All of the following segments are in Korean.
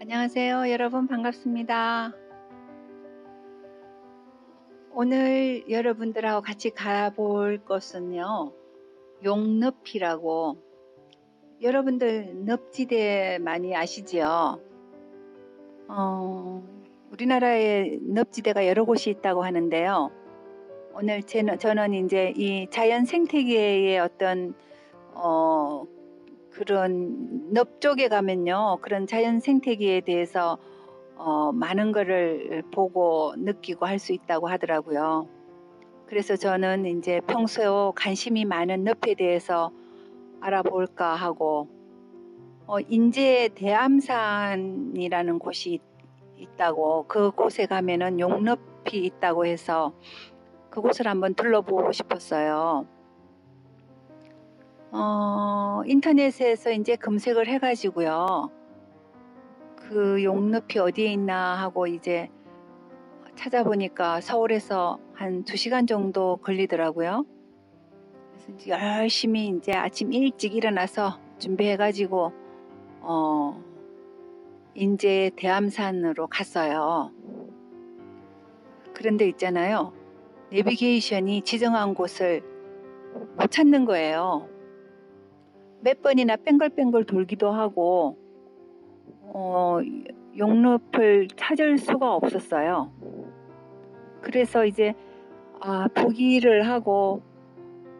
안녕하세요. 여러분 반갑습니다. 오늘 여러분들하고 같이 가볼 것은요. 용늪이라고 여러분들 늪지대 많이 아시지요? 어, 우리나라에 늪지대가 여러 곳이 있다고 하는데요. 오늘 저는, 저는 이제 이 자연 생태계의 어떤 어, 그런 늪 쪽에 가면요. 그런 자연 생태계에 대해서 어, 많은 거를 보고 느끼고 할 수 있다고 하더라고요. 그래서 저는 이제 평소 관심이 많은 늪에 대해서 알아볼까 하고 어, 인제 대암산이라는 곳이 있, 있다고 그 곳에 가면은 용늪이 있다고 해서 그곳을 한번 둘러보고 싶었어요. 어, 인터넷에서 이제 검색을 해가지고요. 그 용늪이 어디에 있나 하고 이제 찾아보니까 서울에서 한두 시간 정도 걸리더라고요. 그래서 이제 열심히 이제 아침 일찍 일어나서 준비해가지고 어, 인제 대암산으로 갔어요. 그런데 있잖아요. 내비게이션이 지정한 곳을 못 찾는 거예요. 몇 번이나 뺑글뺑글 돌기도 하고 어, 용늪을 찾을 수가 없었어요. 그래서 이제 아, 포기를 하고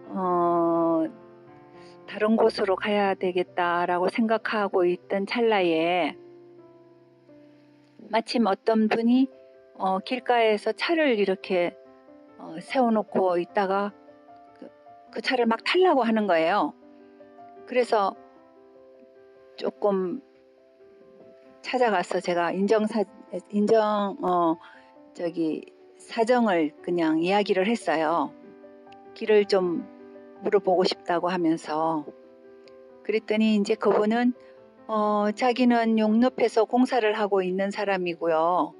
어, 다른 곳으로 가야 되겠다라고 생각하고 있던 찰나에 마침 어떤 분이 어, 길가에서 차를 이렇게 어, 세워놓고 있다가 그, 그 차를 막 타려고 하는 거예요. 그래서 조금 찾아가서 제가 인정사 인정 어 저기 사정을 그냥 이야기를 했어요. 길을 좀 물어보고 싶다고 하면서 그랬더니 이제 그분은 어 자기는 용늪에서 공사를 하고 있는 사람이고요.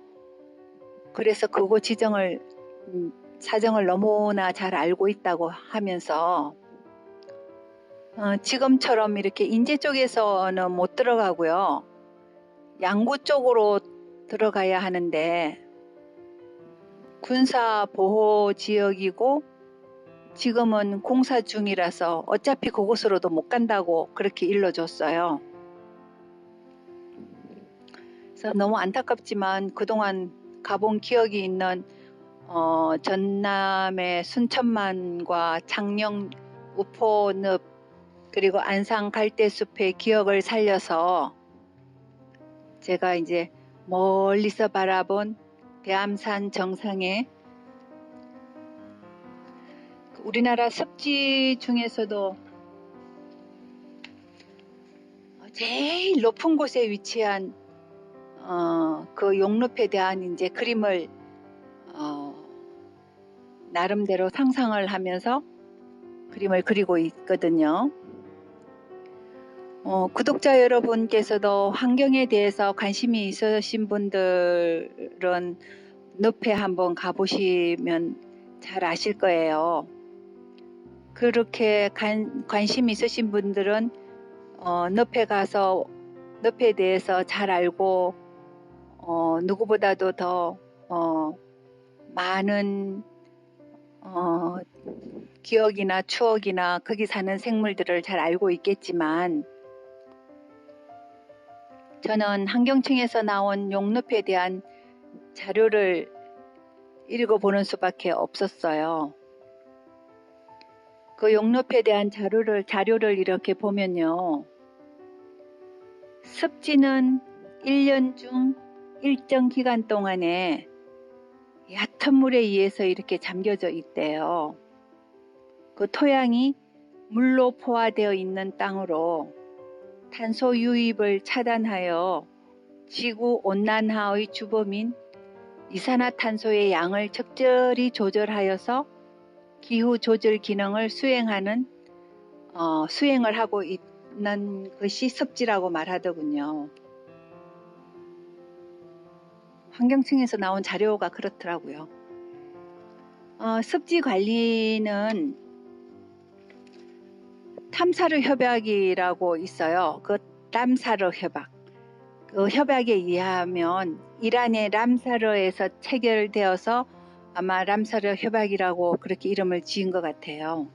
그래서 그곳 지정을 음, 사정을 너무나 잘 알고 있다고 하면서 어, 지금처럼 이렇게 인제 쪽에서는 못 들어가고요. 양구 쪽으로 들어가야 하는데 군사 보호 지역이고 지금은 공사 중이라서 어차피 그곳으로도 못 간다고 그렇게 일러줬어요. 그래서 너무 안타깝지만 그동안 가본 기억이 있는 어, 전남의 순천만과 장령 우포늪 그리고 안상 갈대숲의 기억을 살려서 제가 이제 멀리서 바라본 대암산 정상에 우리나라 습지 중에서도 제일 높은 곳에 위치한 어, 그 용룹에 대한 이제 그림을 어, 나름대로 상상을 하면서 그림을 그리고 있거든요. 어, 구독자 여러분께서도 환경에 대해서 관심이 있으신 분들은 늪에 한번 가보시면 잘 아실 거예요. 그렇게 관, 관심 있으신 분들은 어, 늪에 가서 늪에 대해서 잘 알고 어, 누구보다도 더 어, 많은 어, 기억이나 추억이나 거기 사는 생물들을 잘 알고 있겠지만 저는 환경청에서 나온 용늪에 대한 자료를 읽어보는 수밖에 없었어요. 그 용늪에 대한 자료를, 자료를 이렇게 보면요. 습지는 1년 중 일정 기간 동안에 얕은 물에 의해서 이렇게 잠겨져 있대요. 그 토양이 물로 포화되어 있는 땅으로 탄소 유입을 차단하여 지구 온난화의 주범인 이산화탄소의 양을 적절히 조절하여서 기후 조절 기능을 수행하는 어, 수행을 하고 있는 것이 습지라고 말하더군요. 환경청에서 나온 자료가 그렇더라고요. 어, 습지 관리는 탐사르 협약이라고 있어요. 그 탐사르 협약. 그 협약에 의하면 이란의 람사르에서 체결되어서 아마 람사르 협약이라고 그렇게 이름을 지은 것 같아요.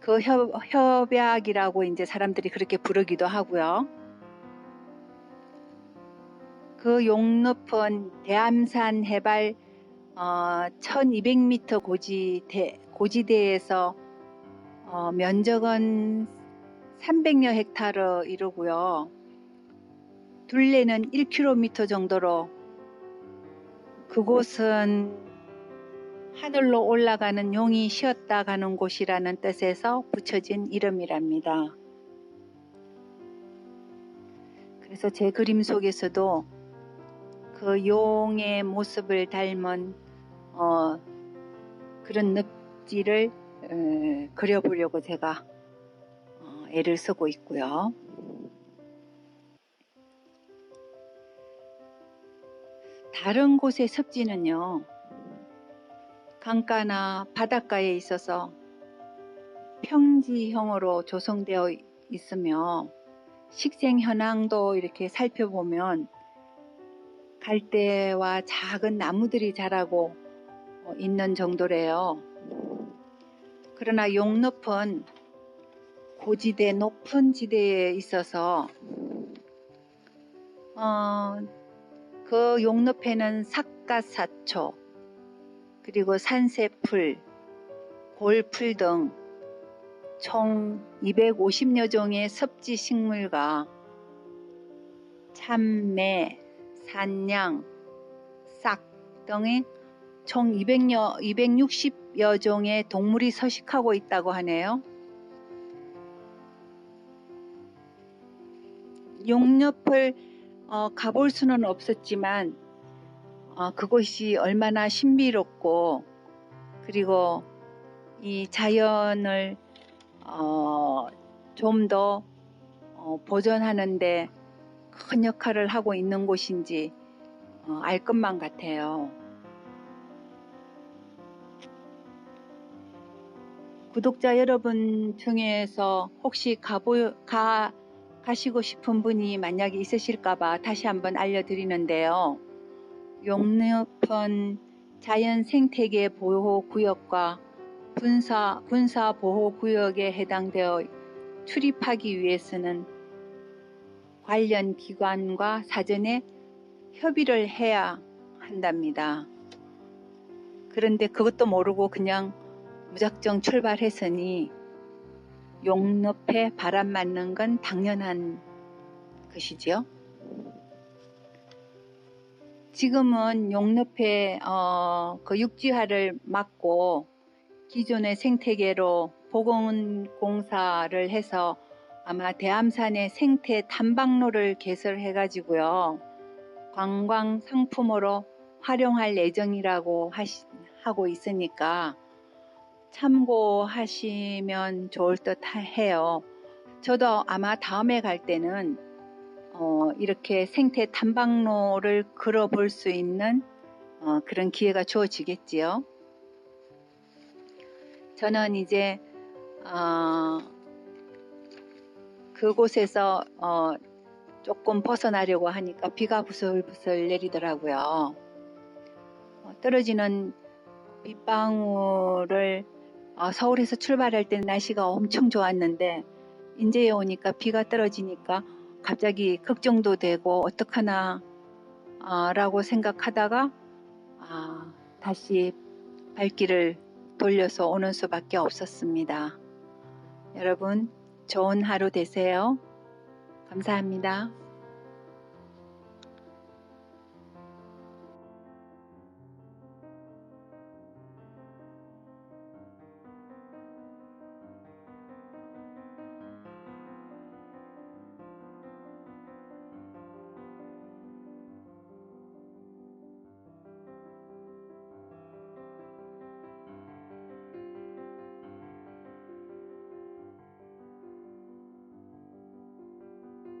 그 협, 협약이라고 이제 사람들이 그렇게 부르기도 하고요. 그 용늪은 대암산 해발 어, 1200m 고지대, 고지대에서 어, 면적은 300여 헥타르 이루고요. 둘레는 1km 정도로 그곳은 하늘로 올라가는 용이 쉬었다 가는 곳이라는 뜻에서 붙여진 이름이랍니다. 그래서 제 그림 속에서도 그 용의 모습을 닮은 어, 그런 늪지를 에, 그려보려고 제가 어, 애를 쓰고 있고요. 다른 곳의 습지는요, 강가나 바닷가에 있어서 평지형으로 조성되어 있으며 식생 현황도 이렇게 살펴보면 갈대와 작은 나무들이 자라고 어, 있는 정도래요. 그러나 용늪은 고지대 높은 지대에 있어서 어, 그 용늪에는 삿갓사초 그리고 산새풀, 골풀 등 총 250여 종의 섭지 식물과 참매, 산양, 싹 등의 총 200여, 260 여 종의 동물이 서식하고 있다고 하네요. 용옆을 어, 가볼 수는 없었지만 어, 그곳이 얼마나 신비롭고 그리고 이 자연을 어, 좀더 어, 보존하는데 큰 역할을 하고 있는 곳인지 어, 알 것만 같아요. 구독자 여러분 중에서 혹시 가보, 가, 가시고 싶은 분이 만약에 있으실까봐 다시 한번 알려드리는데요. 용늪은 자연 생태계 보호 구역과 군사, 군사 보호 구역에 해당되어 출입하기 위해서는 관련 기관과 사전에 협의를 해야 한답니다. 그런데 그것도 모르고 그냥 무작정 출발했으니 용늪에 바람 맞는 건 당연한 것이지요. 지금은 용늪에 어, 그 육지화를 막고 기존의 생태계로 보건공사를 해서 아마 대암산의 생태 탐방로를 개설해 가지고요 관광 상품으로 활용할 예정이라고 하시, 하고 있으니까 참고하시면 좋을 듯 해요. 저도 아마 다음에 갈 때는 어, 이렇게 생태 탐방로를 걸어볼 수 있는 어, 그런 기회가 주어지겠지요. 저는 이제 어, 그곳에서 어, 조금 벗어나려고 하니까 비가 부슬부슬 내리더라고요. 어, 떨어지는 빗방울을 어, 서울에서 출발할 때 날씨가 엄청 좋았는데 인제에 오니까 비가 떨어지니까 갑자기 걱정도 되고 어떡하나 아, 라고 생각하다가 아, 다시 발길을 돌려서 오는 수밖에 없었습니다. 여러분 좋은 하루 되세요. 감사합니다.